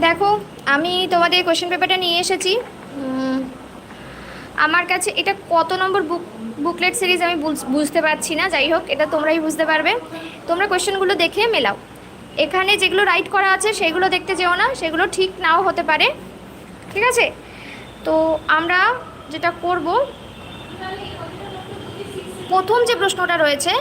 দেখো, আমি তোমাদের কোশ্চেন পেপারটা নিয়ে এসেছি। আমার কাছে এটা কত নম্বর বুক বুকলেট সিরিজ আমি বুঝ- বুঝতে পারছি না। যাই হোক, এটা তোমরাই বুঝতে পারবে। তোমরা কোশ্চেনগুলো দেখে মেলাও। এখানে যেগুলো রাইট করা আছে, সেগুলো দেখতে যেও না, সেগুলো ঠিক নাও হতে পারে। ঠিক আছে? তো আমরা যেটা করব, প্রথম যে প্রশ্নটা রয়েছে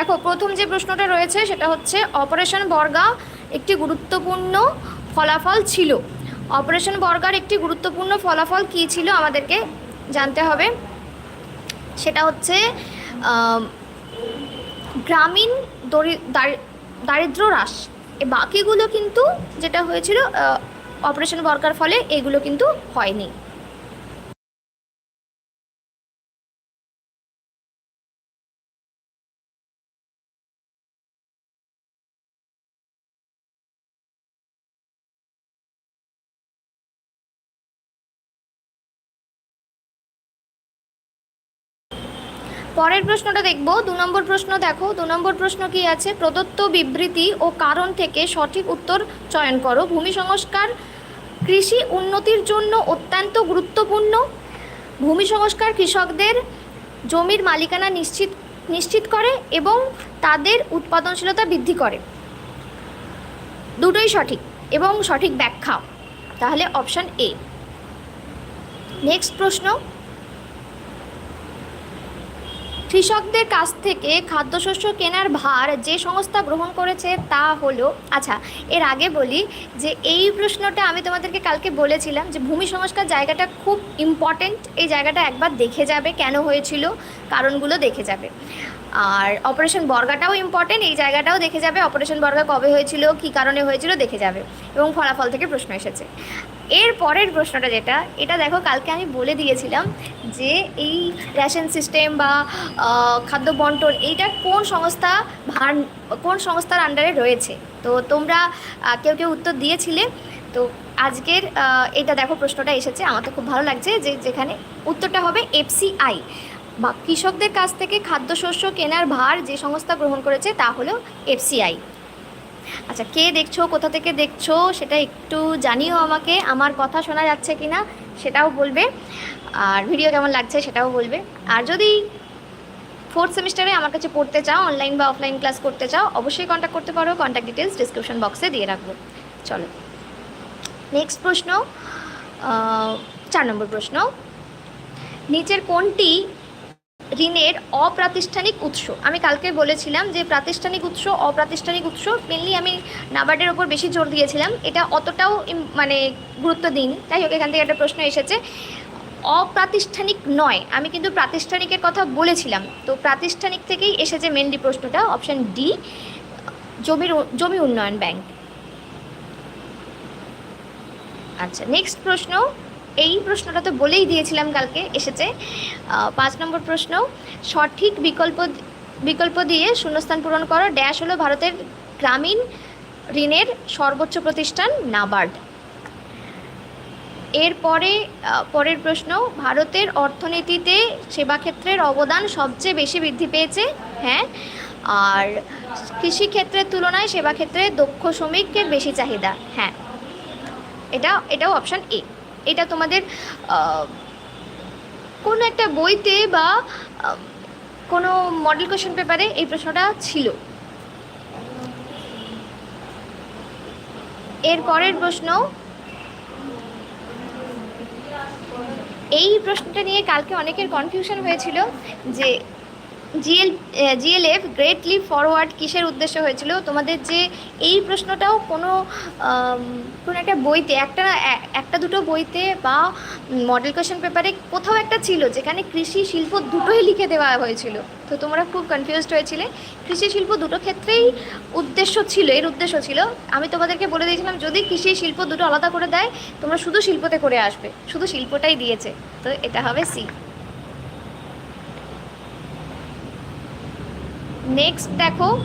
দেখো, প্রথম যে প্রশ্নটা রয়েছে সেটা হচ্ছে, অপারেশন বর্গা একটি গুরুত্বপূর্ণ ফলাফল ছিল। অপারেশন বর্গার একটি গুরুত্বপূর্ণ ফলাফল কী ছিল আমাদেরকে জানতে হবে। সেটা হচ্ছে গ্রামীণ দরি- দারি- দারিদ্র্য হ্রাস। এ বাকিগুলো কিন্তু যেটা হয়েছিল অপারেশন বর্গার ফলে এগুলো কিন্তু হয়নি। পরের প্রশ্নটা দেখব। দু নম্বর প্রশ্ন দেখো। দু নম্বর প্রশ্ন কি আছে? প্রদত্ত বিবৃতি ও কারণ থেকে সঠিক উত্তর চয়ন করো। ভূমি সংস্কার কৃষি উন্নতির জন্য অত্যন্ত গুরুত্বপূর্ণ। ভূমি সংস্কার কৃষকদের জমির মালিকানা নিশ্চিত নিশ্চিত করে এবং তাদের উৎপাদনশীলতা বৃদ্ধি করে। দুটোই সঠিক এবং সঠিক ব্যাখ্যা। তাহলে অপশান এ। নেক্সট প্রশ্ন। কৃষকদের কাছ থেকে খাদ্যশস্য কেনার ভার যে সংস্থা গ্রহণ করেছে তা হলো আচ্ছা এর আগে বলি যে এই প্রশ্নটা আমি তোমাদেরকে কালকে বলেছিলাম যে ভূমি সংস্কার জায়গাটা খুব ইম্পর্টেন্ট এই জায়গাটা একবার দেখে যাবে কেন হয়েছিল, কারণগুলো দেখে যাবে। আর অপারেশন বর্গাটাও ইম্পর্টেন্ট এই জায়গাটাও দেখে যাবে অপারেশন বর্গা কবে হয়েছিল, কী কারণে হয়েছিল, দেখে যাবে। এবং ফলাফল থেকে প্রশ্ন এসেছে। এর পরের প্রশ্নটা যেটা, এটা দেখো কালকে আমি বলে দিয়েছিলাম যে এই রেশন সিস্টেম বা খাদ্য বন্টন এইটা কোন সংস্থা ভার, কোন সংস্থার আন্ডারে রয়েছে? তো তোমরা কেউ কেউ উত্তর দিয়েছিলে। তো আজকের এটা দেখো প্রশ্নটা এসেছে, আমার তো খুব ভালো লাগছে যে যেখানে উত্তরটা হবে এফসিআই বা কৃষকদের কাছ থেকে খাদ্যশস্য কেনার ভার যে সংস্থা গ্রহণ করেছে তা হলো এফসিআই আচ্ছা কে দেখছ, কোথা থেকে দেখছ, সেটা একটু জানিও আমাকে, আমার কথা শোনা যাচ্ছে কি না সেটাও বলবে। আর ভিডিও কেমন লাগছে, সেটাও বলবে। আর যদি ফোর্থ সেমিস্টারে আমার কাছে পড়তে চাও অনলাইন বা অফলাইন ক্লাস করতে চাও, অবশ্যই কন্ট্যাক্ট করতে পারো কন্ট্যাক্ট ডিটেলস ডিসক্রিপশন বক্সে দিয়ে রাখব। চলো। নেক্সট প্রশ্ন চার নম্বর প্রশ্ন। নিচের কোনটি ঋণের অপ্রাতিষ্ঠানিক উৎস। আমি কালকে বলেছিলাম যে প্রাতিষ্ঠানিক উৎস, অপ্রাতিষ্ঠানিক উৎস মেনলি আমি নাবার্ডের ওপর বেশি জোর দিয়েছিলাম। এটা অতটাও মানে গুরুত্ব দিন যাই হোক, এখান থেকে একটা প্রশ্ন এসেছে। অপ্রাতিষ্ঠানিক নয়, আমি কিন্তু প্রাতিষ্ঠানিকের কথা বলেছিলাম। তো প্রাতিষ্ঠানিক থেকেই এসেছে মেনলি প্রশ্নটা অপশান ডি জমির জমি উন্নয়ন ব্যাংক। আচ্ছা নেক্সট প্রশ্ন। এই প্রশ্নটা তো বলেই দিয়েছিলাম কালকে, এসেছে। পাঁচ নম্বর প্রশ্ন, সঠিক বিকল্প বিকল্প দিয়ে শূন্যস্থান পূরণ করো, ড্যাশ হলো ভারতের গ্রামীণ ঋণের সর্বোচ্চ প্রতিষ্ঠান, নাবার্ড। এরপরে পরের প্রশ্ন, ভারতের অর্থনীতিতে সেবাক্ষেত্রের অবদান সবচেয়ে বেশি বৃদ্ধি পেয়েছে? হ্যাঁ। আর কৃষিক্ষেত্রের তুলনায় সেবাক্ষেত্রে দক্ষ শ্রমিকের বেশি চাহিদা? হ্যাঁ। এটা, এটাও অপশান এ এটা তোমাদের কোনো একটা বইতে বা কোনো মডেল কোশ্চেন পেপারে এই প্রশ্নটা ছিল। এর পরের প্রশ্ন, এই প্রশ্নটা নিয়ে কালকে অনেকের কনফিউশন হয়েছিল যে GL GLF great leap forward কিসের উদ্দেশ্য হয়েছিল? তোমাদের যে এই প্রশ্নটাও কোনো কোনো একটা বইতে, একটা একটা দুটো বইতে বা মডেল কোয়েশ্চেন পেপারে কোথাও একটা ছিল যেখানে কৃষি শিল্প দুটোই লিখে দেওয়া হয়েছিল। তো তোমরা খুব কনফিউজড হয়েছিলে। কৃষি শিল্প দুটো ক্ষেত্রেই উদ্দেশ্য ছিল, এর উদ্দেশ্য ছিল, আমি তোমাদেরকে বলে দিয়েছিলাম, যদি কৃষি শিল্প দুটো আলাদা করে দেয়, তোমরা শুধু শিল্পতে করে আসবে, শুধু শিল্পটাই দিয়েছে। তো এটা হবে সি নেক্সট দেখো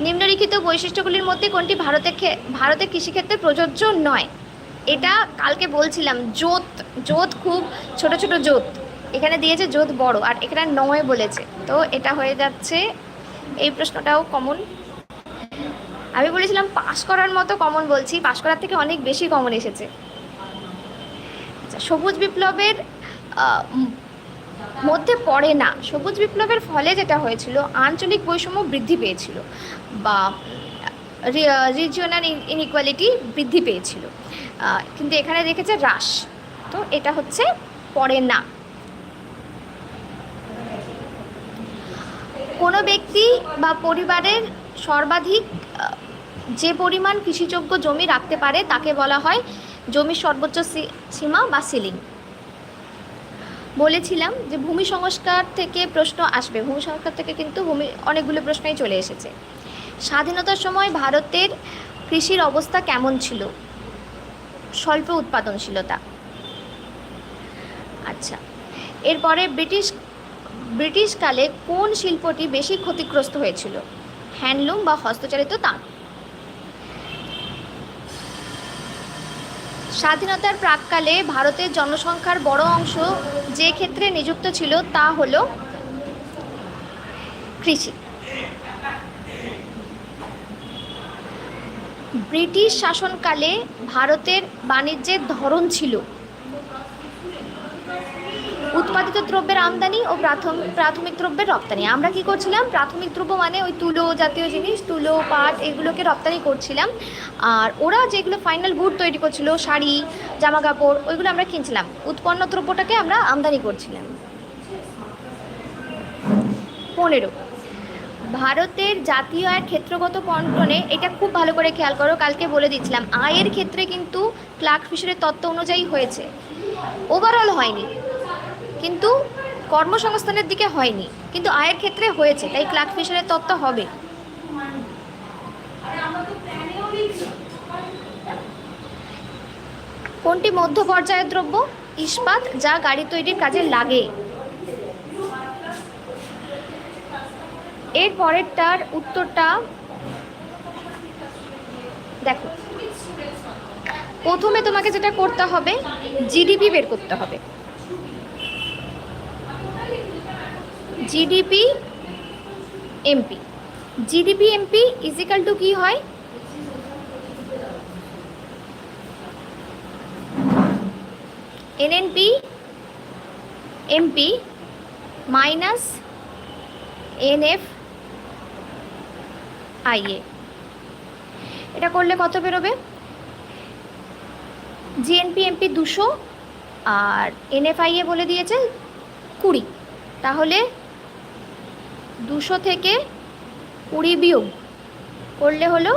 নিম্নলিখিত বৈশিষ্ট্যগুলির মধ্যে কোনটি ভারতের ক্ষে- ভারতের কৃষিক্ষেত্রে প্রযোজ্য নয়? এটা কালকে বলছিলাম, জোত জোত খুব ছোট ছোট জোত। এখানে দিয়েছে জোত বড়, আর এখানে নয় বলেছে। তো এটা হয়ে যাচ্ছে, এই প্রশ্নটাও কমন আমি বলেছিলাম পাশ করার মতো কমন বলছি পাশ করার থেকে অনেক বেশি কমন এসেছে। আচ্ছা সবুজ বিপ্লবের মধ্যে পড়ে না। সবুজ বিপ্লবের ফলে যেটা হয়েছিল, আঞ্চলিক বৈষম্য বৃদ্ধি পেয়েছিল বা রিজিওনাল ইনইকুয়ালিটি বৃদ্ধি পেয়েছিল। কিন্তু এখানে দেখেছে হ্রাস। তো এটা হচ্ছে পড়ে না। কোনো ব্যক্তি বা পরিবারের সর্বাধিক যে পরিমাণ কৃষিযোগ্য জমি রাখতে পারে তাকে বলা হয় জমির সর্বোচ্চ সীমা বা সিলিং বলেছিলাম যে ভূমি সংস্কার থেকে প্রশ্ন আসবে। ভূমি সংস্কার থেকে কিন্তু ভূমি অনেকগুলো প্রশ্নই চলে এসেছে। স্বাধীনতার সময় ভারতের কৃষির অবস্থা কেমন ছিল? স্বল্প উৎপাদনশীলতা। আচ্ছা এরপরে ব্রিটিশ ব্রিটিশকালে কোন শিল্পটি বেশি ক্ষতিগ্রস্ত হয়েছিল? হ্যান্ডলুম বা হস্তচালিত তাঁত? স্বাধীনতার প্রাককালে ভারতের জনসংখ্যার বড় অংশ যে ক্ষেত্রে নিযুক্ত ছিল তা হল কৃষি। ব্রিটিশ শাসনকালে ভারতের বাণিজ্যের ধরন ছিল উৎপাদিত দ্রব্যের আমদানি ও প্রাথমিক প্রাথমিক দ্রব্যের রপ্তানি। আমরা কি করছিলাম? প্রাথমিক দ্রব্য মানে ওই তুলো জাতীয় জিনিস, তুলো, পাট এগুলোকে রপ্তানি করছিলাম। আর ওরা যেগুলো ফাইনাল গুড তৈরি করছিল, শাড়ি জামা কাপড় ওইগুলো আমরা কিনছিলাম। উৎপন্ন দ্রব্যটাকে আমরা আমদানি করছিলাম। পনেরো। ভারতের জাতীয় আয়ের ক্ষেত্রগত বন্টনে এটা খুব ভালো করে খেয়াল করো, কালকে বলে দিচ্ছিলাম আয়ের ক্ষেত্রে কিন্তু ক্লার্ক ফিশারের তত্ত্ব অনুযায়ী হয়েছে। ওভারঅল হয়নি। কিন্তু কর্মসংস্থানের দিকে হয়নি। কিন্তু আয়ের ক্ষেত্রে হয়েছে, তাই ক্লার্ক ফিশারের তত্ত্ব হবে। কোনটি মধ্য পর্যায়ের দ্রব্য? ইস্পাত, যা গাড়ি তৈরির কাজে লাগে। এর পরেরটার উত্তরটা দেখো। প্রথমে তোমাকে যেটা করতে হবে, জিডিপি বের করতে হবে। GDP MP GDP MP equal to কি হয়? NNP MP minus NF IA এটা করলে কত বেরোবে? জিএনপি এমপি দুশো আর এনএফআইএ বলে দিয়েছে কুড়ি। তাহলে দুশো থেকে কুড়ি বিয়োগ করলে হলো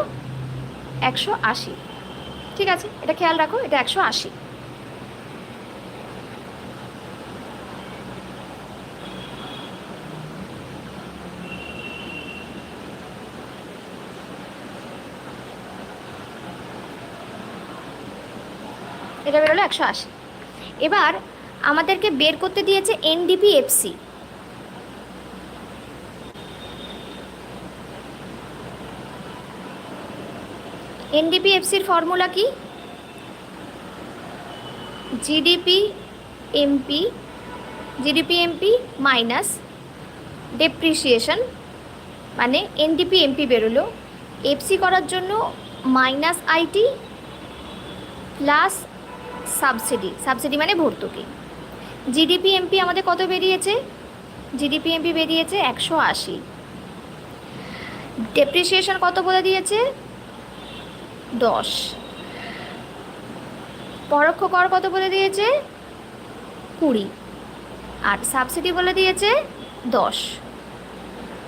একশো আশি। ঠিক আছে? এটা খেয়াল রাখো, এটা একশো আশি। এটা বেরোলো একশো আশি। এবার আমাদেরকে বের করতে দিয়েছে এনডিপি এফসি। এনডিপি এফসির ফর্মুলা কি? GDP, MP GDP, MP minus depreciation মানে এনডিপি, এমপি বেরোলো। এফসি করার জন্য minus IT plus subsidy. Subsidy মানে ভর্তুকি। জিডিপি, এমপি আমাদের কত বেরিয়েছে? জিডিপি, এমপি বেরিয়েছে একশো আশি। ডেপ্রিসিয়েশন কত বলে দিয়েছে? দশ। পরোক্ষ কর কত বলে দিয়েছে? কুড়ি। আর সাবসিডি বলে দিয়েছে দশ।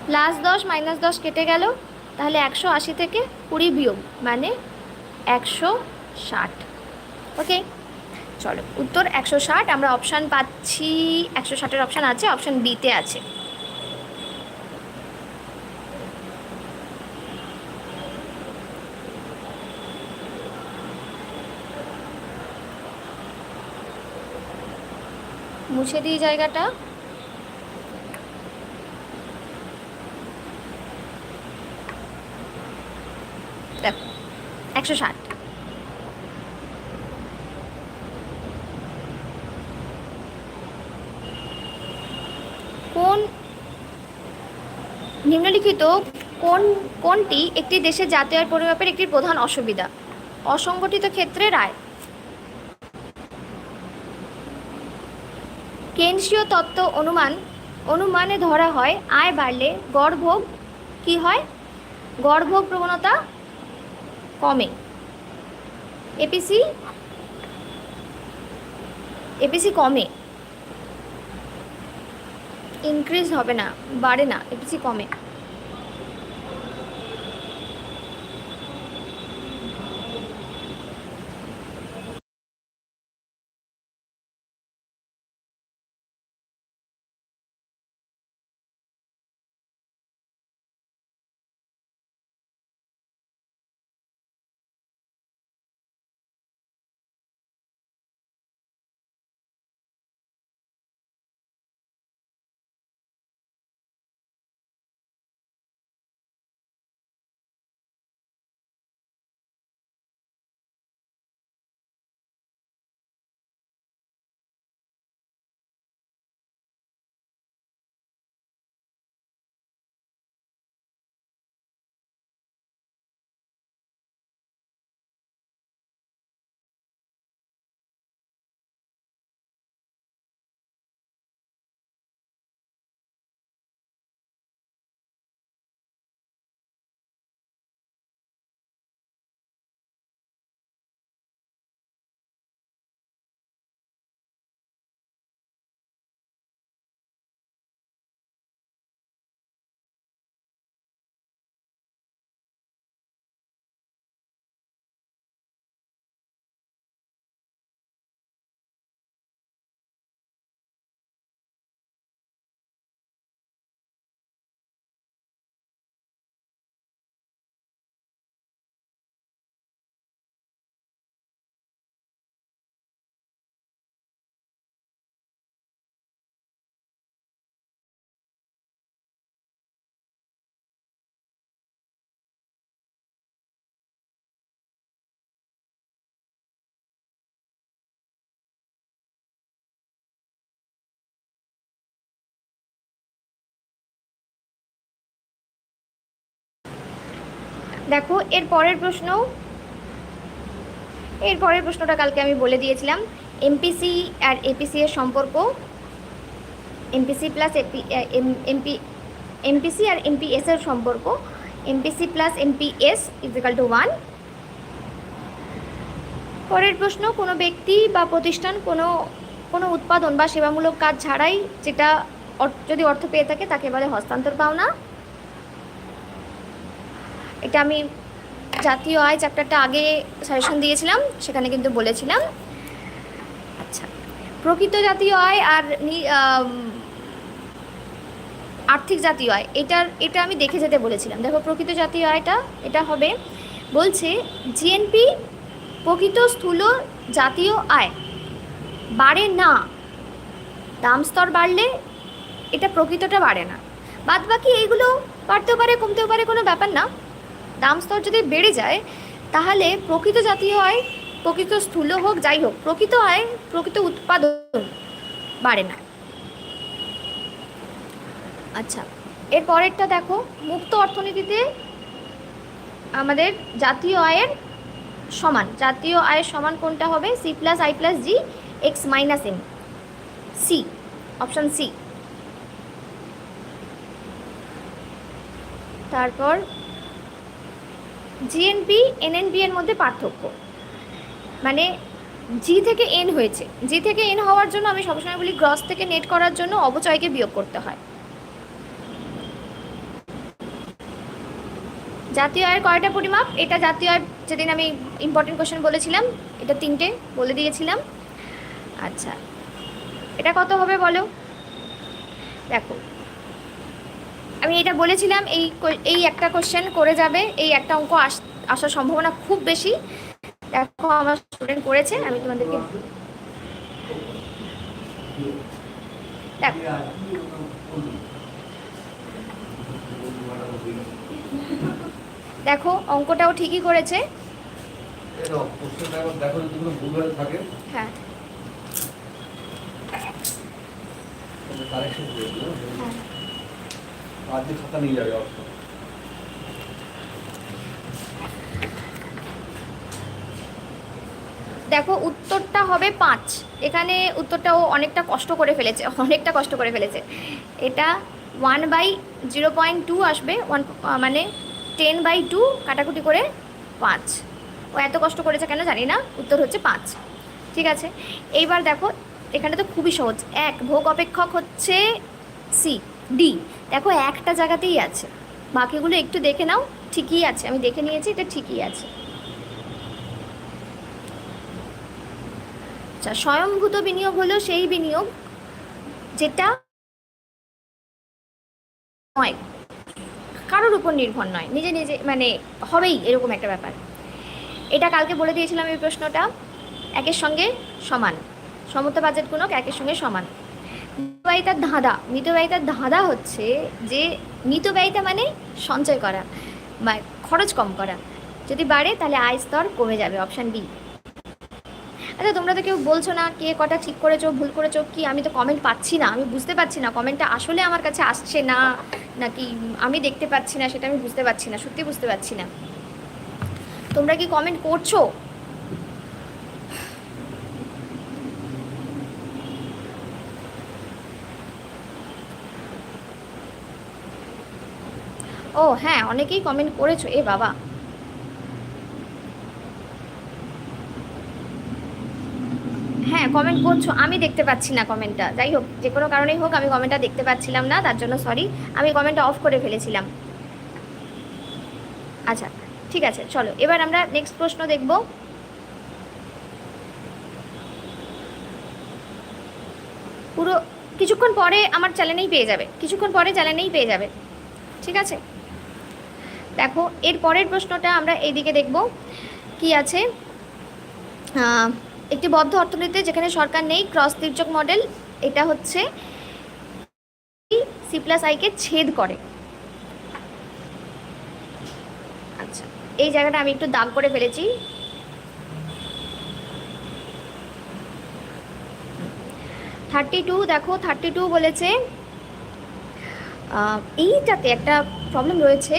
প্লাস দশ মাইনাস দশ কেটে গেল। তাহলে একশো আশি থেকে কুড়ি বিয়োগ মানে একশো ষাট। ওকে চলো, উত্তর একশো ষাট, আমরা অপশান পাচ্ছি, একশো ষাটের অপশান আছে অপশান বিতে আছে। মুছে দিই জায়গাটা। একশো ষাট। কোন নিম্নলিখিত কোন, কোনটি একটি দেশের জাতীয় পরিমাপের একটি প্রধান অসুবিধা? অসংগঠিত ক্ষেত্রে রায়। কেন্দ্রীয় তত্ত্ব অনুমান, অনুমানে ধরা হয়, আয় বাড়লে গর্ভোগ কি হয়? গর্ভোগ প্রবণতা কমে। এপিসি এপিসি কমে। ইনক্রিজ হবে না, বাড়ে না এপিসি কমে। দেখো, এর পরের প্রশ্ন এর পরের প্রশ্নটা কালকে আমি বলে দিয়েছিলাম। এমপিসি আর এপিসি এর সম্পর্ক MPC plus AP MP MPC আর এমপিএস এর সম্পর্ক MPC plus MPS equal to one পরের প্রশ্ন, কোনো ব্যক্তি বা প্রতিষ্ঠান কোনো কোনো উৎপাদন বা সেবামূলক কাজ ছাড়াই যেটা যদি অর্থ পেয়ে থাকে তাকে বলে হস্তান্তর পাওনা এটা আমি জাতীয় আয় চ্যাপ্টারটা আগে সাজেশন দিয়েছিলাম, সেখানে কিন্তু বলেছিলাম। আচ্ছা প্রকৃত জাতীয় আয় আর আর্থিক জাতীয় আয়, এটার, এটা আমি দেখে যেতে বলেছিলাম। দেখো, প্রকৃত জাতীয় আয়টা, এটা হবে, বলছে জিএনপি প্রকৃত স্থূল জাতীয় আয়। বাড়ে না, দাম স্তর বাড়লে এটা প্রকৃতটা বাড়ে না। বাদ বাকি এইগুলো বাড়তেও পারে, কমতেও পারে কোনো ব্যাপার না। দাম স্তর যদি বেড়ে যায়, তাহলে প্রকৃত জাতীয় আয় প্রকৃত স্থূল হোক, যাই হোক, প্রকৃত আয়, প্রকৃত উৎপাদন বাড়ে না। আচ্ছা এর পরেরটা দেখো, মুক্ত অর্থনীতিতে আমাদের জাতীয় আয়ের সমান, জাতীয় আয়ের সমান কোনটা হবে? C plus I plus G X minus M C option C তারপর জিএনপি এনএনবি এর মধ্যে পার্থক্য। মানে জি থেকে এন হয়েছে। জি থেকে এন হওয়ার জন্য আমি সবসময় বলি গ্রস থেকে নেট করার জন্য অবচয়কে বিয়োগ করতে হয়। জাতীয় আয়ের কয়টা পরিমাপ? এটা জাতীয় আয় যেদিন আমি ইম্পর্টেন্ট কোশ্চেন বলেছিলাম, এটা তিনটে বলে দিয়েছিলাম। আচ্ছা এটা কত হবে বলো? দেখো আমি এটা বলেছিলাম, এই এই একটা কোশ্চেন করে যাবে, এই একটা অঙ্ক আস আসার সম্ভাবনা খুব বেশি। দেখো, আমার স্টুডেন্ট করেছে, আমি তোমাদেরকে দেখো। অঙ্কটাও ঠিকই করেছে। হ্যাঁ। হ্যাঁ। আজ যে খাতা নিয়ে যাবে অবশ্য দেখো, উত্তরটা হবে পাঁচ। এখানে উত্তরটা ও অনেকটা কষ্ট করে ফেলেছে, অনেকটা কষ্ট করে ফেলেছে। এটা one by zero point two আসবে ওয়ান মানে টেন বাই টু কাটাকুটি করে পাঁচ। ও এত কষ্ট করেছে কেন জানি না, উত্তর হচ্ছে পাঁচ। ঠিক আছে? এইবার দেখো, এখানে তো খুবই সহজ। এক, ভোগ অপেক্ষক হচ্ছে সি ডি দেখো, একটা জায়গাতেই আছে। বাকিগুলো একটু দেখে নাও, ঠিকই আছে। আমি দেখে নিয়েছি, এটা ঠিকই আছে। আচ্ছা স্বয়ংভূত বিনিয়োগ হলো সেই বিনিয়োগ যেটা নয়। কারোর উপর নির্ভর নয়। নিজে নিজে মানে হবেই এরকম একটা ব্যাপার। এটা কালকে বলে দিয়েছিলাম এই প্রশ্নটা, একের সঙ্গে সমান। সমতা বাজেট গুণক একের সঙ্গে সমান। মিতব্যয়িতার ধাঁধা মিতব্যয়িতার ধাঁধা হচ্ছে যে মিতব্যয়িতা মানে সঞ্চয় করা খরচ কম করা। যদি বাড়ে, তাহলে আয় স্তর কমে যাবে অপশান বি আচ্ছা তোমরা তো কেউ বলছো না, কে কটা ঠিক করেছ, ভুল করেছ, কি? আমি তো কমেন্ট পাচ্ছি না, আমি বুঝতে পারছি না কমেন্টটা আসলে আমার কাছে আসছে না, নাকি আমি দেখতে পাচ্ছি না, সেটা আমি বুঝতে পারছি না, সত্যি বুঝতে পারছি না। তোমরা কি কমেন্ট করছ? ও হ্যাঁ অনেকেই কমেন্ট করেছ। এ, বাবা। হ্যাঁ কমেন্ট করছ। আমি দেখতে পাচ্ছি না কমেন্টটা যাই হোক, যে কোনো কারণেই হোক, আমি কমেন্টটা দেখতে পাচ্ছিলাম না, তার জন্য সরি আমি কমেন্টটা অফ করে ফেলেছিলাম। আচ্ছা ঠিক আছে, চলো, এবার আমরা নেক্সট প্রশ্ন দেখব। পুরো, কিছুক্ষণ পরে আমার চ্যানেলেই পেয়ে যাবে। কিছুক্ষণ পরে চ্যানেলেই পেয়ে যাবে। ঠিক আছে? দেখো, এর পরের প্রশ্নটা আমরা এইদিকে দেখব। কি আছে? একটি বদ্ধ অর্থনীতিতে যেখানে সরকার নেই ক্রস তির্যক মডেল এটা হচ্ছে সি প্লাস আইকে ছেদ করে। আচ্ছা এই জায়গাটা আমি একটু দাগ করে ফেলেছি। থার্টি টু দেখো থার্টি টু বলেছে এইটাতে একটা প্রবলেম রয়েছে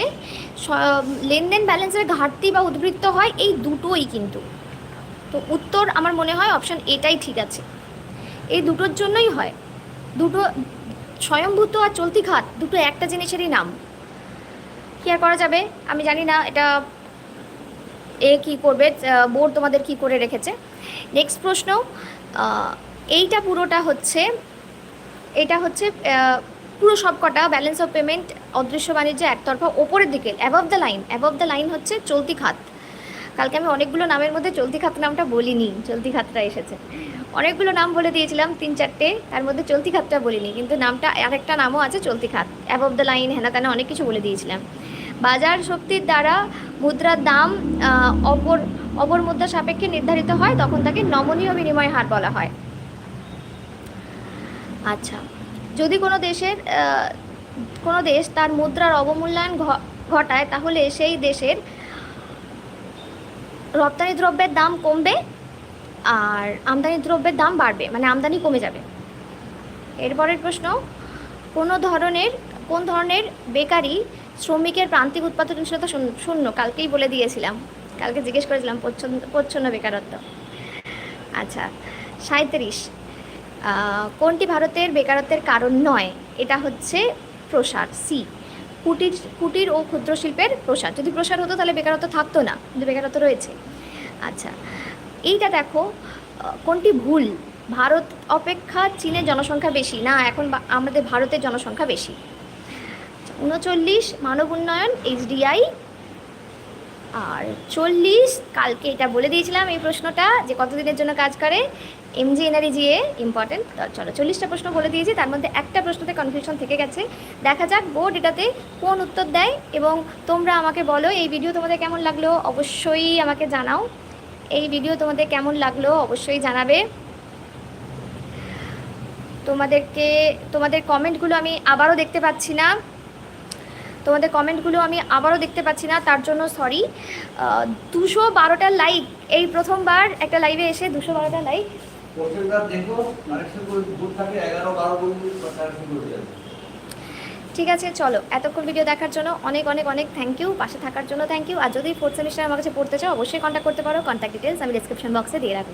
লেনদেন ব্যালেন্সের ঘাটতি বা উদ্বৃত্ত হয় এই দুটোই কিন্তু। তো উত্তর আমার মনে হয় অপশন এটাই ঠিক আছে। এই দুটোর জন্যই হয়। দুটো স্বয়ংভূত আর চলতি খাত, দুটো একটা জিনিসেরই নাম। কী আর করা যাবে? আমি জানি না এটা এ কি করবে বোর্ড তোমাদের কি করে রেখেছে। নেক্সট প্রশ্ন এইটা পুরোটা হচ্ছে, এটা হচ্ছে পুরো সবকটা ব্যালেন্স অফ পেমেন্ট অদৃশ্য বাণিজ্য একতরফা ওপরের দিকে above the line above the line হচ্ছে চলতি খাত। কালকে আমি অনেকগুলো নামের মধ্যে চলতি খাত নামটা বলিনি, চলতি খাতটা এসেছে। অনেকগুলো নাম বলে দিয়েছিলাম, তিন চারটে, তার মধ্যে চলতি খাতটা বলিনি, কিন্তু নামটা আরেকটা নামও আছে চলতি খাত অ্যাবভ দ্য লাইন হেনা তেনা অনেক কিছু বলে দিয়েছিলাম। বাজার শক্তির দ্বারা মুদ্রার দাম অপর অপর মুদ্রা সাপেক্ষে নির্ধারিত হয়, তখন তাকে নমনীয় বিনিময় হার বলা হয়। আচ্ছা। যদি কোনো দেশের কোনো দেশ তার মুদ্রার অবমূল্যায়ন ঘটায়, তাহলে সেই দেশের রপ্তানি দ্রব্যের দাম কমবে আর আমদানি দ্রব্যের দাম বাড়বে মানে আমদানি কমে যাবে। এরপরের প্রশ্ন, কোনো ধরনের, কোন ধরনের বেকারি শ্রমিকের প্রান্তিক উৎপাদনশীলতা শূন্য কালকেই বলে দিয়েছিলাম, কালকে জিজ্ঞেস করেছিলাম, প্রচ্ছন্ন প্রচ্ছন্ন বেকারত্ব। আচ্ছা সাঁত্রিশ কোনটি ভারতের বেকারত্বের কারণ নয়? এটা হচ্ছে প্রসার সি কুটির কুটির ও ক্ষুদ্র শিল্পের প্রসার। যদি প্রসার হতো তাহলে বেকারত্ব থাকতো না, কিন্তু বেকারত্ব রয়েছে। আচ্ছা এইটা দেখো কোনটি ভুল? ভারত অপেক্ষা চীনের জনসংখ্যা বেশি না, এখন আমাদের ভারতের জনসংখ্যা বেশি? উনচল্লিশ, মানব উন্নয়ন এইচডিআই আর চল্লিশ, কালকে এটা বলে দিয়েছিলাম এই প্রশ্নটা, যে কতদিনের জন্য কাজ করে? এমজি এনআরই জিএ ইম্পর্টেন্ট চলো চল্লিশটা প্রশ্ন বলে দিয়েছি, তার মধ্যে একটা প্রশ্নতে কনফিউশন থেকে গেছে। দেখা যাক বোর্ড এটাতে কোন উত্তর দেয় এবং তোমরা আমাকে বলো, এই ভিডিও তোমাদের কেমন লাগল? অবশ্যই আমাকে জানাও। এই ভিডিও তোমাদের কেমন লাগল? অবশ্যই জানাবে। তোমাদেরকে, তোমাদের কমেন্টগুলো আমি আবারও দেখতে পাচ্ছি না। তোমাদের কমেন্টগুলো আমি আবারও দেখতে পাচ্ছি না, তার জন্য সরি দুশো বারোটা লাইক এই প্রথমবার একটা লাইভে এসে দুশো বারোটা লাইক ঠিক আছে, চলো, এতক্ষণ ভিডিও দেখার জন্য অনেক অনেক অনেক থ্যাংক ইউ পাশে থাকার জন্য থ্যাংক ইউ আর যদি ফোর্থ সেমিস্টার আমার কাছে পড়তে চাও, অবশ্যই কন্ট্যাক্ট করতে পারো কন্ট্যাক্ট ডিটেলস আমি ডিসক্রিপশন বক্সে দিয়ে রাখব।